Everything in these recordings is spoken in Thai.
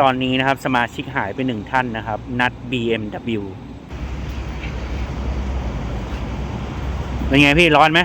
ตอนนี้นะครับ สมาชิกหายไปหนึ่งท่านนะครับ นัด BMW เป็นไงพี่ร้อนไหม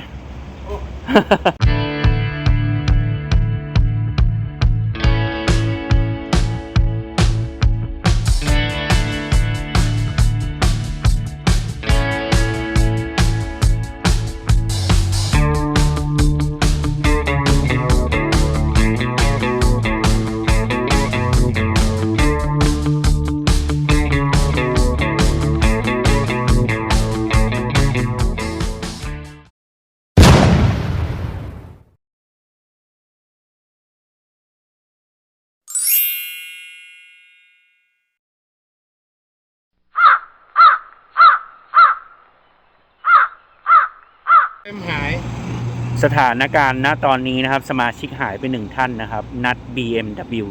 สถานการณ์ณตอนนี้นะครับ สมาชิกหายไปหนึ่งท่านนะครับ นัด BMW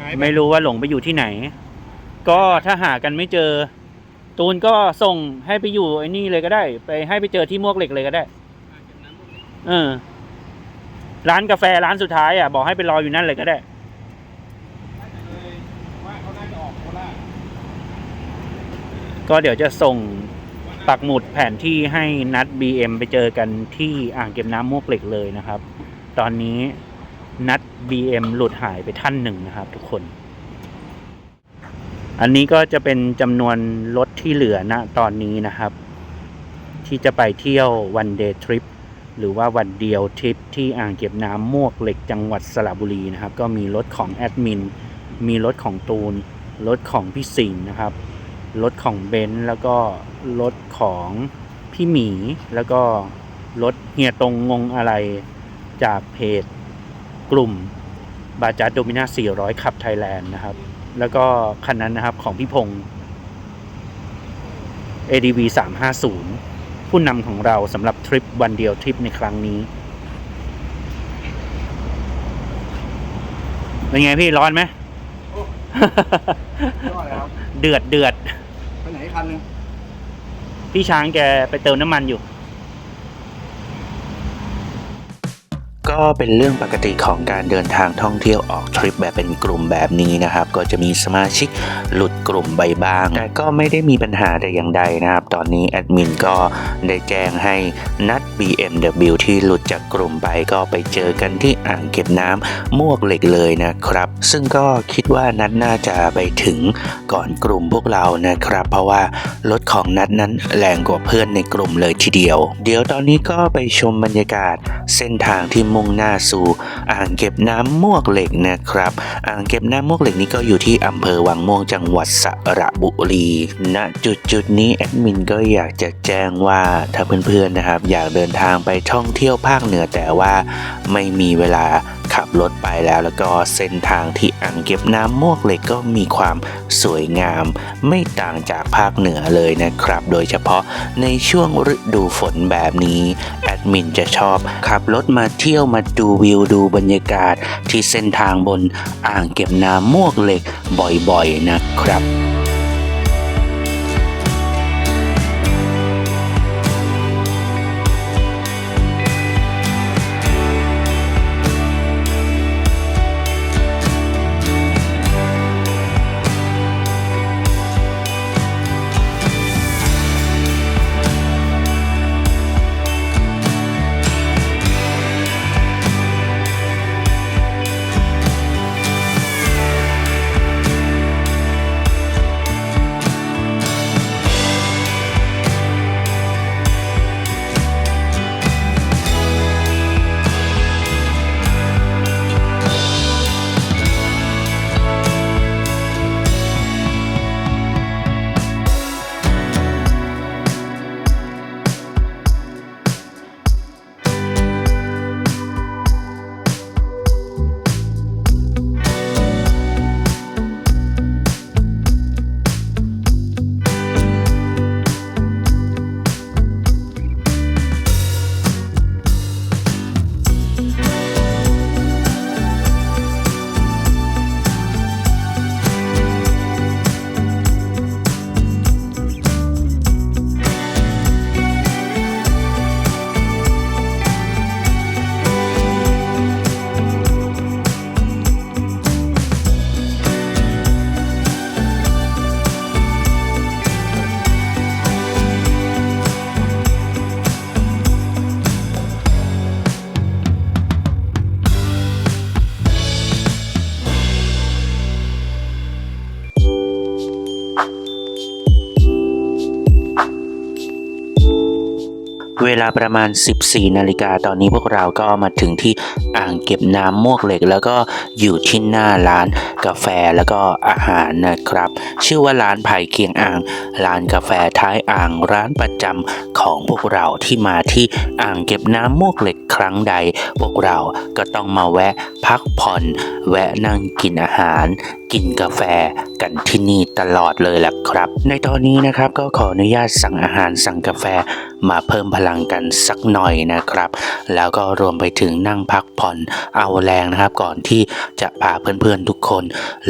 หายไม่รู้ว่าหลงไปอยู่ที่ไหน ก็ถ้าหากันไม่เจอ ตูนก็ส่งให้ไปอยู่ไอ้นี่เลยก็ได้ ไปให้ไปเจอที่มวกเหล็กเลยก็ได้ เออ ร้านกาแฟร้านสุดท้ายอะ บอกให้ไปรออยู่นั่นเลยก็ได้ ว่าเขาน่าจะออกโคราชก็เดี๋ยวจะส่ง ปักหมุดแผนที่ให้นัด BM ไปเจอกันที่อ่างเก็บน้ำมวกเหล็กเลยนะครับ ตอนนี้นัด BM หลุดหายไปท่านหนึ่งนะครับ ทุกคน อันนี้ก็จะเป็นจำนวนรถที่เหลือณตอนนี้นะครับ ที่จะไปเที่ยววันเดย์ทริปหรือว่าวันเดียวทริปที่อ่างเก็บน้ำมวกเหล็กจังหวัดสระบุรีนะครับ ก็มีรถของแอดมินมีรถของตูนรถของพี่สิงห์นะครับ รถของเบนซ์แล้วก็รถของพี่หมี แล้วก็รถเฮียตรงงงอะไรจากเพจกลุ่มบาจาร์โดมินา400ขับไทยแลนด์นะครับ แล้วก็คันนั้นนะครับของพี่พงศ์ ADV 350 ผู้นำของเราสำหรับทริปวันเดียวทริปในครั้งนี้ เป็นไงพี่ร้อนไหมยอดเลยครับเดือดเดือดไปไหน คันหนึงพี่ช้างแกไปเติมน้ำมันอยู่ ก็เป็นเรื่องปกติของการเดินทางท่องเที่ยวออกทริปแบบเป็นกลุ่มแบบนี้นะครับ ก็จะมีสมาชิกหลุดกลุ่มไปบ้าง แต่ก็ไม่ได้มีปัญหาแต่อย่างใดนะครับ ตอนนี้แอดมินก็ได้แจ้งให้นัด BMW ที่หลุดจากกลุ่มไปก็ไปเจอกันที่อ่างเก็บน้ำมวกเหล็กเลยนะครับ ซึ่งก็คิดว่านัดน่าจะไปถึงก่อนกลุ่มพวกเรานะครับ เพราะว่ารถของนัดนั้นแรงกว่าเพื่อนในกลุ่มเลยทีเดียว เดี๋ยวตอนนี้ก็ไปชมบรรยากาศเส้นทางที่มุ่งหน้าสู่ อ่างเก็บน้ำมวกเหล็กนะครับ อ่างเก็บน้ำมวกเหล็กนี้ก็อยู่ที่อำเภอวังม่วงจังหวัดสระบุรีณจุดจุดนี้แอดมินก็อยากจะแจ้งว่าถ้าเพื่อนๆนะครับ อยากเดินทางไปท่องเที่ยวภาคเหนือแต่ว่าไม่มีเวลาขับรถไปแล้วแล้วก็เส้นทางที่อ่างเก็บน้ำมวกเหล็กก็มีความสวยงาม ไม่ต่างจากภาคเหนือเลยนะครับ โดยเฉพาะในช่วงฤดูฝนแบบนี้แอ มินจะชอบ ขับรถมาเที่ยวมาดูวิวดูบรรยากาศ ที่เส้นทางบนอ่างเก็บน้ำมวกเหล็กบ่อยๆนะครับ เวลาประมาณ 14 นาฬิกาตอนนี้พวกเราก็มาถึงที่อ่างเก็บน้ำมวกเหล็ก แล้วก็อยู่ที่หน้าร้านกาแฟแล้วก็อาหารนะครับ ชื่อว่าร้านไผ่เคียงอ่าง ร้านกาแฟท้ายอ่างร้านประจำของพวกเราที่มาที่อ่างเก็บน้ำมวกเหล็กครั้งใด พวกเราก็ต้องมาแวะพักผ่อน แวะนั่งกินอาหาร กินกาแฟกันที่นี่ตลอดเลยแหละครับ ในตอนนี้นะครับก็ขออนุญาตสั่งอาหารสั่งกาแฟมาเพิ่มพลังกันสักหน่อยนะครับ แล้วก็รวมไปถึงนั่งพักผ่อนเอาแรงนะครับ ก่อนที่จะพาเพื่อนๆทุกคน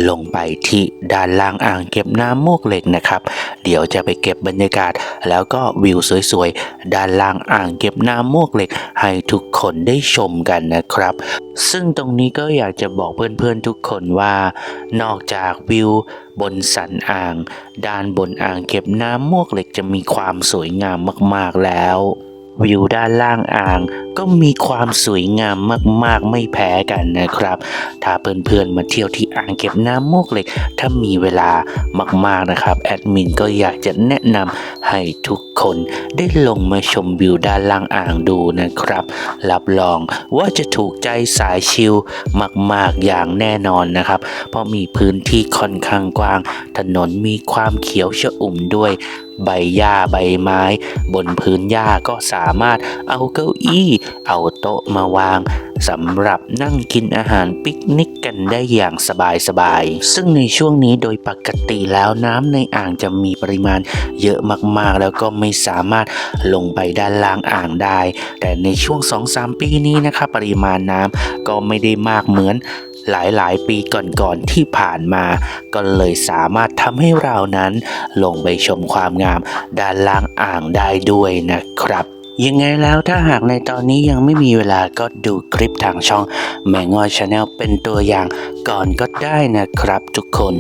ลงไปที่ด้านล่างอ่างเก็บน้ำมวกเหล็กนะครับ เดี๋ยวจะไปเก็บบรรยากาศ แล้วก็วิวสวยๆ ด้านล่างอ่างเก็บน้ำมวกเหล็ก ให้ทุกคนได้ชมกันนะครับ ซึ่งตรงนี้ก็อยากจะบอกเพื่อนๆทุกคนว่านอกอกจากวิวบนสันอ่าง ด้านบนอ่างเก็บน้ำมวกเหล็กจะมีความสวยงามมากๆแล้ว วิวด้านล่างอ่าง ก็มีความสวยงามมากๆไม่แพ้กันนะครับ ถ้าเพื่อนๆมาเที่ยวที่อ่างเก็บน้ำมกเหล็ก ถ้ามีเวลามากๆนะครับ แอดมินก็อยากจะแนะนำให้ทุกคนได้ลงมาชมวิวด้านล่างอ่างดูนะครับ รับรองว่าจะถูกใจสายชิลมากๆอย่างแน่นอนนะครับ เพราะมีพื้นที่ค่อนข้างกว้าง ถนนมีความเขียวชอุ่มด้วยใบหญ้าใบไม้ บนพื้นหญ้าก็สามารถเอาเก้าอี้ เอาโต๊ะมาวางสำหรับนั่งกินอาหารปิกนิกกันได้อย่างสบายๆ ซึ่งในช่วงนี้โดยปกติแล้วน้ำในอ่างจะมีปริมาณเยอะมากๆ แล้วก็ไม่สามารถลงไปด้านล่างอ่างได้ แต่ในช่วง 2-3 ปีนี้นะครับปริมาณน้ำก็ไม่ได้มากเหมือน หลายๆ ปีก่อนๆที่ผ่านมา ก็เลยสามารถทำให้เรานั้นลงไปชมความงามด้านล่างอ่างได้ด้วยนะครับยังไงแล้วถ้าหากในตอนนี้ยังไม่มีเวลาก็ดูคลิปทางช่องแมงงอยชาแนลเป็นตัวอย่างก่อนก็ได้นะครับทุกคน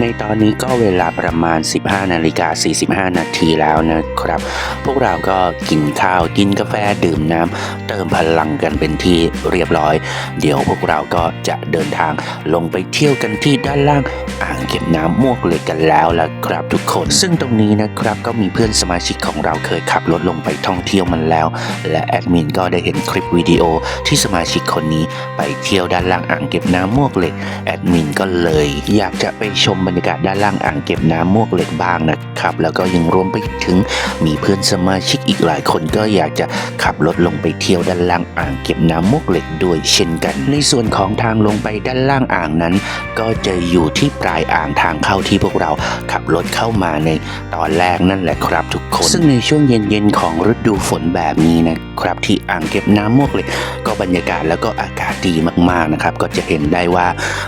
ในตอนนี้ก็เวลาประมาณ 15 นาฬิกา 45 นาทีแล้วนะครับ พวกเราก็กินข้าวกินกาแฟดื่มน้ำเติมพลังกันเป็นที่เรียบร้อย เดี๋ยวพวกเราก็จะเดินทางลงไปเที่ยวกันที่ด้านล่างอ่างเก็บน้ำมวกเหล็กกันแล้วละครับทุกคน ซึ่งตรงนี้นะครับก็มีเพื่อนสมาชิกของเราเคยขับรถลงไปท่องเที่ยวมันแล้ว และแอดมินก็ได้เห็นคลิปวิดีโอที่สมาชิกคนนี้ไปเที่ยวด้านล่างอ่างเก็บน้ำมวกเหล็กแอดมินก็เลย อยากจะไปชมบรรยากาศด้านล่างอ่างเก็บน้ำมวกเหล็กบ้างนะครับ แล้วก็ยังรวมไปถึงมีเพื่อนสมาชิกอีกหลายคนก็อยากจะขับรถลงไปเที่ยวด้านล่างอ่างเก็บน้ำมวกเหล็กด้วยเช่นกัน ในส่วนของทางลงไปด้านล่างอ่างนั้น ก็จะอยู่ที่ปลายอ่างทางเข้าที่พวกเราขับรถเข้ามาในตอนแรกนั่นแหละครับทุกคน ซึ่งในช่วงเย็นๆของฤดูฝนแบบนี้นะครับ ที่อ่างเก็บน้ำมวกเหล็ก ก็บรรยากาศแล้วก็อากาศดีมากๆนะครับ ก็จะเห็นได้ว่า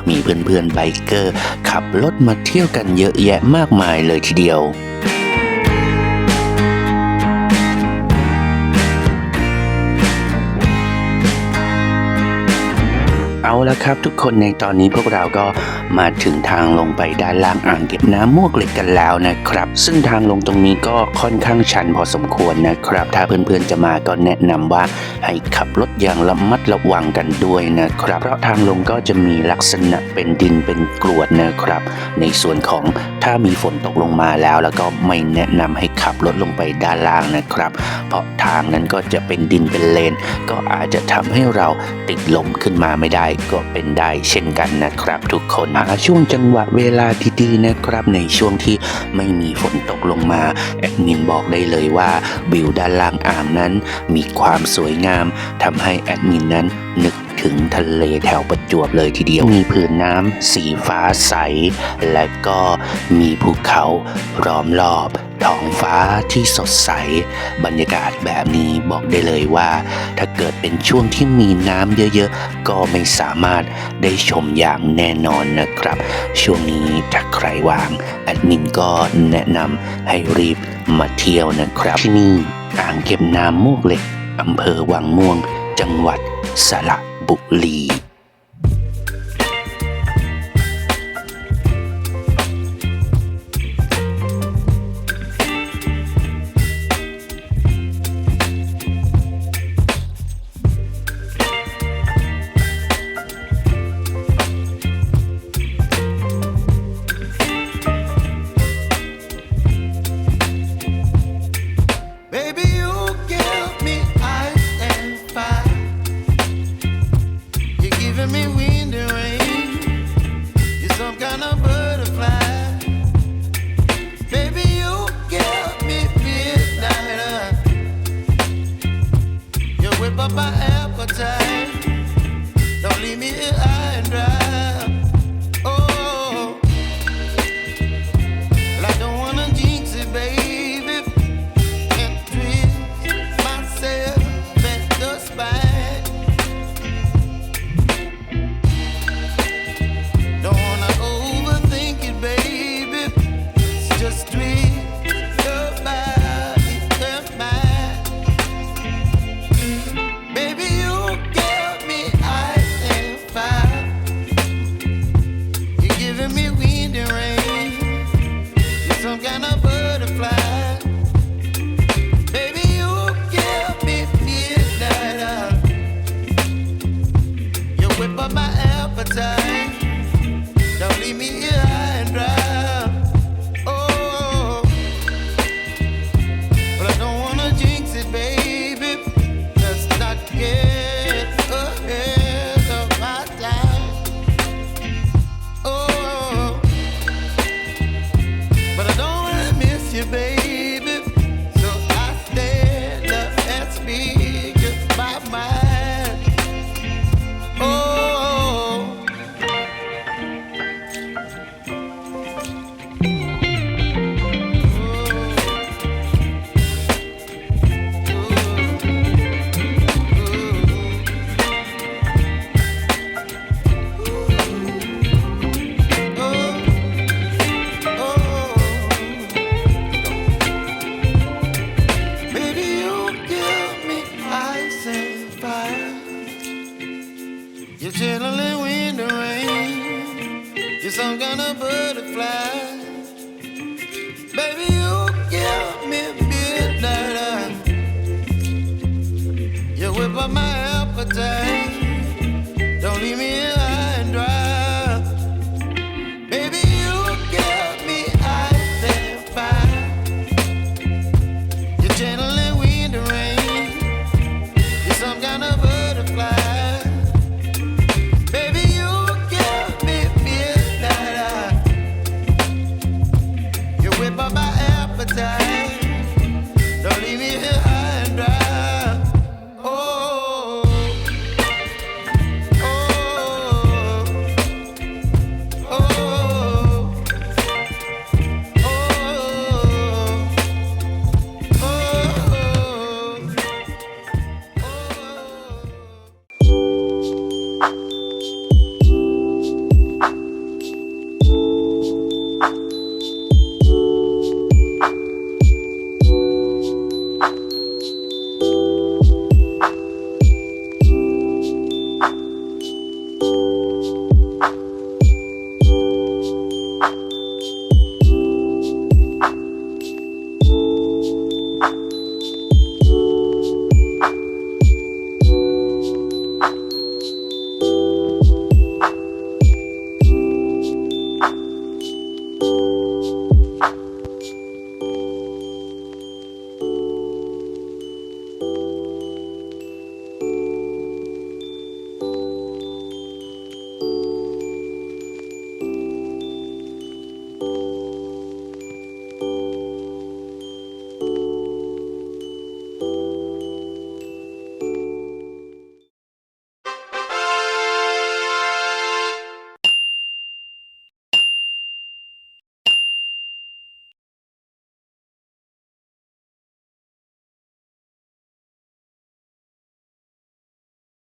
มีเพื่อนๆไบเกอร์ขับรถมาเที่ยวกันเยอะแยะมากมายเลยทีเดียว เอาละครับ ทุกคนในตอนนี้พวกเราก็มาถึงทางลงไปด้านล่างอ่างเก็บน้ำมวกเหล็กกันแล้วนะครับ ซึ่งทางลงตรงนี้ก็ค่อนข้างชันพอสมควรนะครับ ถ้าเพื่อนๆจะมาก็แนะนำว่าให้ขับรถอย่างระมัดระวังกันด้วยนะครับ เพราะทางลงก็จะมีลักษณะเป็นดินเป็นกรวดนะครับ ในส่วนของถ้ามีฝนตกลงมาแล้วแล้วก็ไม่แนะนำให้ขับรถลงไปด้านล่างนะครับ เพราะทางนั้นก็จะเป็นดินเป็นเลน ก็อาจจะทำให้เราติดลมขึ้นมาไม่ได้ก็เป็นได้เช่นกันนะครับ ทุกคนหาช่วงจังหวะเวลาดีๆนะครับ ในช่วงที่ไม่มีฝนตกลงมาแอดมินบอกได้เลยว่าวิวด้านล่างอ่างนั้น มีความสวยงามทำให้แอดมินนั้นนึก ถึงทะเลแถวประจวบเลยทีเดียว มีผืนน้ำสีฟ้าใส และก็มีภูเขาล้อมรอบท้องฟ้าที่สดใส บรรยากาศแบบนี้บอกได้เลยว่า ถ้าเกิดเป็นช่วงที่มีน้ำเยอะๆ ก็ไม่สามารถได้ชมอย่างแน่นอนนะครับ ช่วงนี้ถ้าใครว่างแอดมินก็แนะนำให้รีบมาเที่ยวนะครับ ที่นี่อ่างเก็บน้ำมวกเหล็กอำเภอวังม่วง จังหวัดสระ บุรี baby.